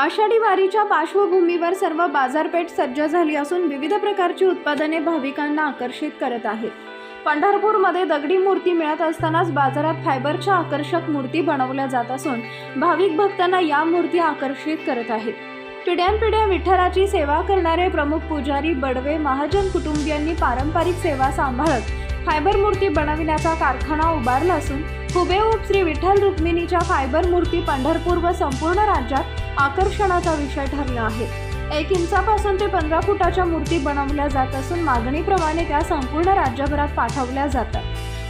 आषाढी वारीच्या पार्श्वभूमीवर सर्व बाजारपेठ सज्ज झाली असून विविध प्रकारची उत्पादने भाविकांना आकर्षित करत आहेत. पंढरपूरमध्ये दगडी मूर्ती मिळत असतानाच बाजारात फायबरच्या आकर्षक मूर्ती बनवल्या जात असून भाविक भक्तांना या मूर्ती आकर्षित करत आहेत. पिढ्यानपिढ्या विठ्ठलाची सेवा करणारे प्रमुख पुजारी बडवे महाजन कुटुंबियांनी पारंपरिक सेवा सांभाळत फायबर मूर्ती बनविण्याचा कारखाना उभारला असून हुबेहूब श्री विठ्ठल रुक्मिणीच्या फायबर मूर्ती पंढरपूर व संपूर्ण राज्यात आकर्षणाचा विषय ठरला आहे. एक इंचापासून ते पंधरा फुटाच्या मूर्ती बनवल्या जात असून मागणीप्रमाणे त्या संपूर्ण राज्यभरात पाठवल्या जातात.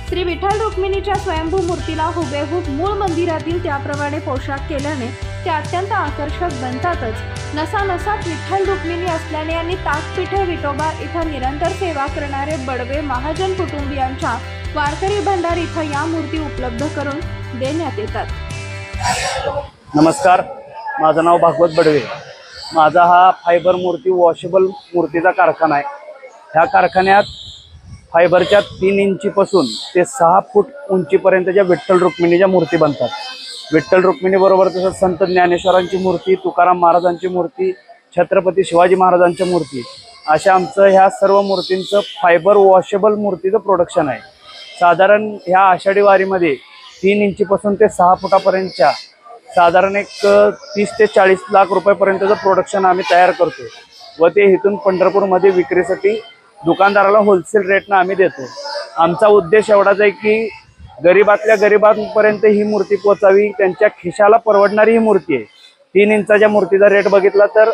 श्री विठ्ठल रुक्मिणीच्या स्वयंभू मूर्तीला हुबेहूब मूळ मंदिरातील त्याप्रमाणे पोशाख केल्याने ते अत्यंत आकर्षक बनतातच. नसानसात विठ्ठल रुक्मिणी असल्याने आणि ताकपीठे विठोबा इथं निरंतर सेवा करणारे बडवे महाजन कुटुंबियांच्या वारकरी भंडार इथं या मूर्ती उपलब्ध करून देण्यात येतात. नमस्कार. माझं नाव भागवत बडवे. माझा हा फायबर मूर्ती वॉशेबल मूर्तीचा कारखाना आहे. ह्या कारखान्यात फायबरच्या तीन इंचीपासून ते सहा फूट उंचीपर्यंतच्या विठ्ठल रुक्मिणीच्या मूर्ती बनतात. विठ्ठल रुक्मिणीबरोबर तसंच संत ज्ञानेश्वरांची मूर्ती तुकाराम महाराजांची मूर्ती छत्रपती शिवाजी महाराजांच्या मूर्ती. अशा आमचं ह्या सर्व मूर्तींचं फायबर वॉशेबल मूर्तीचं प्रोडक्शन आहे. साधारण ह्या आषाढी वारीमध्ये तीन इंचीपासून ते सहा फुटापर्यंतच्या साधारण एक तीस ते चाळीस लाख रुपयापर्यंतचं प्रोडक्शन आम्ही तयार करतो व ते इथून पंढरपूरमध्ये विक्रीसाठी दुकानदाराला होलसेल रेटनं आम्ही देतो आमचा उद्देश एवढाच आहे की गरीबातल्या गरिबांपर्यंत ही मूर्ती पोचावी त्यांच्या खिशाला परवडणारी ही मूर्ती आहे. तीन इंचाच्या मूर्तीचा रेट बघितला तर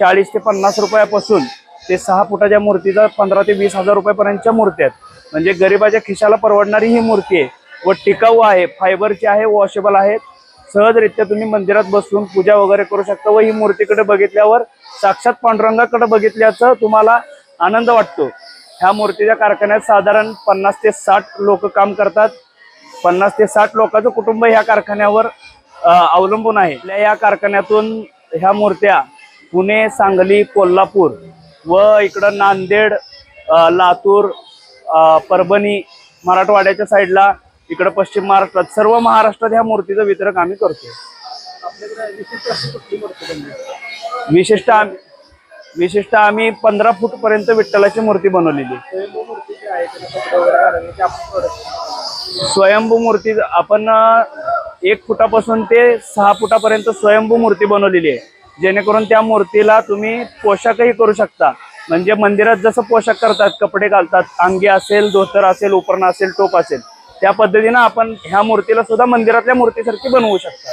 चाळीस ते पन्नास रुपयापासून ते सहा फुटाच्या मूर्तीचा पंधरा ते वीस हजार रुपयापर्यंतच्या मूर्ती आहेत. म्हणजे गरिबाच्या खिशाला परवडणारी ही मूर्ती आहे. व टिकाऊ आहे फायबरची आहे वॉशेबल आहेत सहजरित्या तुम्ही मंदिरात बसून पूजा वगैरे करू शकता व ही मूर्तीकडे बघितल्यावर साक्षात पांडुरंगाकडे बघितल्याचं तुम्हाला आनंद वाटतो. ह्या मूर्तीच्या कारखान्यात साधारण पन्नास ते साठ लोक काम करतात. पन्नास ते साठ लोकांचं कुटुंब ह्या कारखान्यावर अवलंबून आहे. आपल्या या कारखान्यातून ह्या मूर्त्या पुणे सांगली कोल्हापूर व इकडं नांदेड लातूर परभणी मराठवाड्याच्या साईडला इकडं पश्चिम महाराष्ट्रात सर्व महाराष्ट्रात ह्या मूर्तीचं वितरक आम्ही करतो विशिष्ट आम्ही विशिष्ट आम्ही पंधरा फूट पर्यंत विठ्ठलाची मूर्ती बनवलेली. आहे. स्वयंभू मूर्ती आपण एक फुटापासून ते सहा फुटापर्यंत स्वयंभू मूर्ती बनवलेली आहे. जेणेकरून त्या मूर्तीला तुम्ही पोशाखही करू शकता. म्हणजे मंदिरात जसं पोशाख करतात कपडे घालतात अंगी असेल धोतर असेल उपरणं असेल टोप असेल त्या पद्धतीनं आपण ह्या मूर्तीला सुद्धा मंदिरातल्या मूर्तीसारखी बनवू शकता.